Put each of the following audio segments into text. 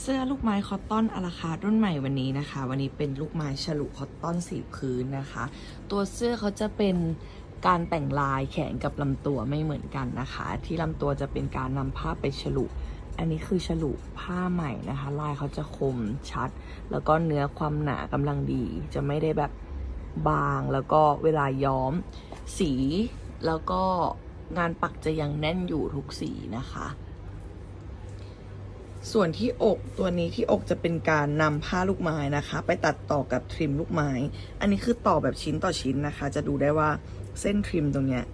เสื้อลูกไม้คอตตอนอาราคารุ่นใหม่วันนี้นะคะ วันนี้เป็นลูกไม้ฉลุคอตตอนสีพื้นนะคะ ตัวเสื้อเขาจะเป็นการแต่งลายแขนกับลำตัวไม่เหมือนกันนะคะ ที่ลำตัวจะเป็นการนำผ้าไปฉลุอันนี้คือฉลุผ้าใหม่นะคะ ลายเขาจะคมชัด แล้วก็เนื้อความหนากำลังดี จะไม่ได้แบบบางแล้วก็เวลาย้อม สีแล้วก็งานปักจะยังแน่นอยู่ทุกสีนะคะ ส่วนที่อกตัวนี้ที่อกจะเป็นการนำผ้าลูกไม้นะคะ ไปตัดต่อกับทริมลูกไม้ อันนี้คือต่อแบบชิ้นต่อชิ้นนะคะ จะดูได้ว่าเส้นทริมตรงเนี้ย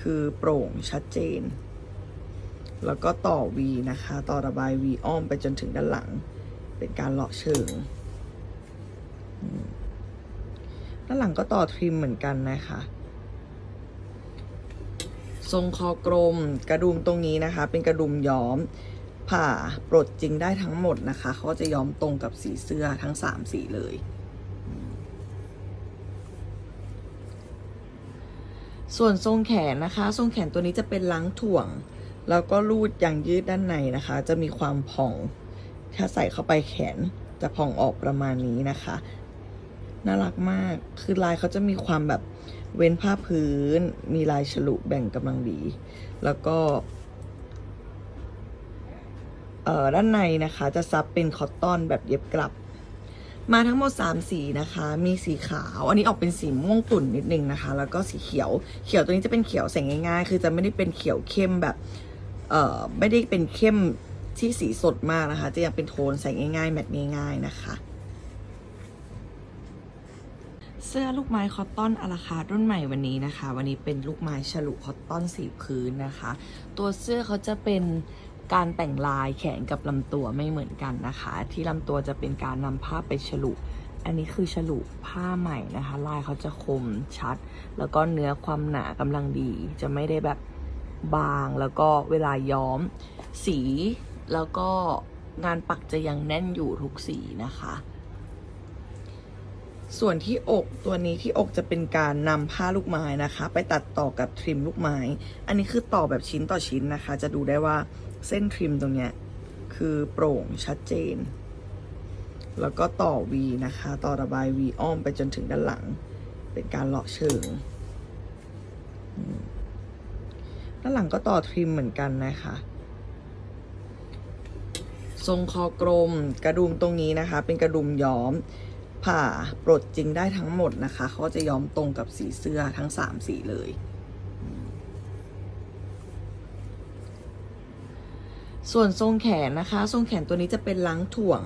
คือโปร่งชัดเจน แล้วก็ต่อ V นะคะ ต่อระบาย V อ้อมไปจนถึงด้านหลัง เป็นการเลาะเชิงด้านหลังก็ต่อทริมเหมือนกันนะคะทรงคอกลมกระดุมตรงนี้นะคะ เป็นกระดุมย้อม ผ่าปลดจริงได้ทั้งหมดนะคะเขาจะย้อมตรงกับสีเสื้อทั้งสามสีเลย ส่วนทรงแขนนะคะ ทรงแขนตัวนี้จะเป็นล้างถ่วง แล้วก็รูดยางยืดด้านในนะคะ จะมีความผ่อง ถ้าใส่เข้าไปแขนจะผ่องออกประมาณนี้นะคะ น่ารักมาก คือลายเขาจะมีความแบบเว้นผ้าพื้น มีลายฉลุแบ่งกำลังดี แล้วก็ เอ่อด้านในนะคะจะซับเป็นคอตตอนแบบเย็บกลับ มาทั้งหมด 3 สีนะคะ มีสีขาว อันนี้ออกเป็นสีม่วงตุ่นนิดนึงนะคะ แล้วก็สีเขียว เขียวตัวนี้จะเป็นเขียวแสงง่ายๆ คือจะไม่ได้เป็นเขียวเข้มแบบเอ่อไม่ได้เป็นเข้มที่สีสดมากนะคะ จะยังเป็นโทนใส่ง่ายๆ แมทง่ายๆนะคะ เสื้อลูกไม้คอตตอนอาราคารุ่นใหม่วันนี้นะคะ วันนี้เป็นลูกไม้ฉลุคอตตอนสีพื้นนะคะ ตัวเสื้อเขาจะเป็น การแต่งลายแขนกับลำตัวไม่เหมือนกันนะคะ ที่ลำตัวจะเป็นการนำผ้าไปฉลุอันนี้คือฉลุผ้าใหม่นะคะ ลายเขาจะคมชัด แล้วก็เนื้อความหนากำลังดี จะไม่ได้แบบบางแล้วก็เวลาย้อม สีแล้วก็งานปักจะยังแน่นอยู่ทุกสีนะคะ ส่วนที่อกตัวนี้ที่อกจะเป็นการนำผ้าลูกไม้นะคะ ไปตัดต่อกับทริมลูกไม้ อันนี้คือต่อแบบชิ้นต่อชิ้นนะคะ จะดูได้ว่าเส้นทริมตรงเนี้ยคือโปร่งชัดเจน แล้วก็ต่อ V นะคะ ต่อระบาย V อ้อมไปจนถึงด้านหลัง เป็นการเลาะเชิง ด้านหลังก็ต่อทริมเหมือนกันนะคะทรงคอกลมกระดุมตรงนี้นะคะ เป็นกระดุมย้อม ผ่าปลดจริงได้ทั้งหมดนะคะ เขาจะย้อมตรงกับสีเสื้อทั้งสามสีเลย ส่วนทรงแขนนะคะ ทรงแขนตัวนี้จะเป็นล้างถ่วง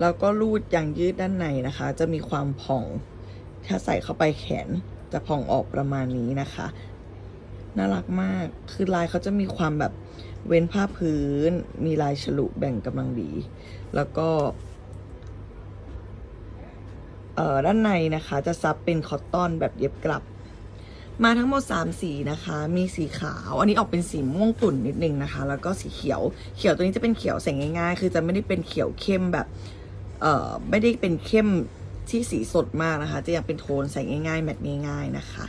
แล้วก็รูดยางยืดด้านในนะคะ จะมีความผ่อง ถ้าใส่เข้าไปแขนจะผ่องออกประมาณนี้นะคะ น่ารักมาก คือลายเขาจะมีความแบบเว้นผ้าพื้น มีลายฉลุแบ่งกำลังดี แล้วก็ เอ่อด้านในนะคะจะซับเป็นคอตตอนแบบเย็บกลับ มาทั้งหมด 3 สีนะคะ มีสีขาว อันนี้ออกเป็นสีม่วงตุ่นนิดนึงนะคะ แล้วก็สีเขียว เขียวตัวนี้จะเป็นเขียวแสงง่ายๆ คือจะไม่ได้เป็นเขียวเข้มแบบเอ่อไม่ได้เป็นเข้มที่สีสดมากนะคะ จะยังเป็นโทนใส่ง่ายๆ แมทง่ายๆนะคะ